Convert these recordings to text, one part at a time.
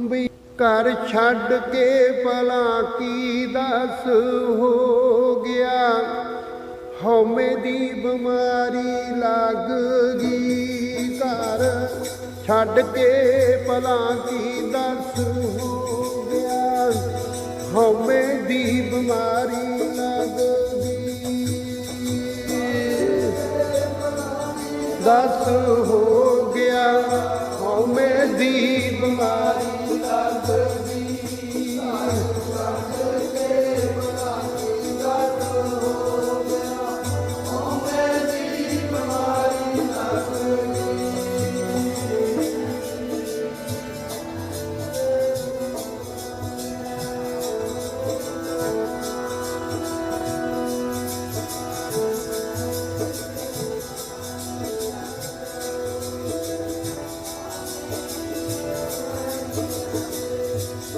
ਵੀ ਘਰ ਛੱਡ ਕੇ ਭਲਾ ਕੀ ਦੱਸ ਹੋ ਗਿਆ? ਹਉਮੈ ਦੀ ਬਿਮਾਰੀ ਲੱਗ ਗਈ ਘਰ ਛੱਡ ਕੇ ਭਲਾ ਕੀ ਦੱਸ ਹੋ ਗਿਆ? ਹਉਮੈ ਦੀ ਬਿਮਾਰੀ ਲੱਗ ਗਈ। ਦੱਸ ਹੋ ਗਿਆ ਹਉਮੈ ਦੀ ਬਿਮਾਰੀ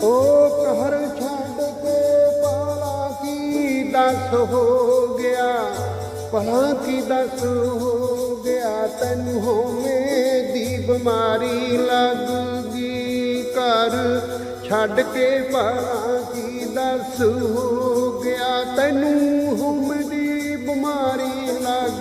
ਓ ਕਹਿਰ ਛੱਡ ਕੇ ਪਾਲਾ ਕੀ ਦਸ ਹੋ ਗਿਆ? ਭਲਾ ਕੀ ਦਸ ਹੋ ਗਿਆ? ਤੈਨੂੰ ਹੋਵੇਂ ਦੀ ਬਿਮਾਰੀ ਲੱਗੀ ਕਰ ਛੱਡ ਕੇ ਪਾਲਾ ਕੀ ਦਸ ਹੋ ਗਿਆ? ਤੈਨੂੰ ਹੋਵੇਂ ਦੀ ਬਿਮਾਰੀ ਲੱਗ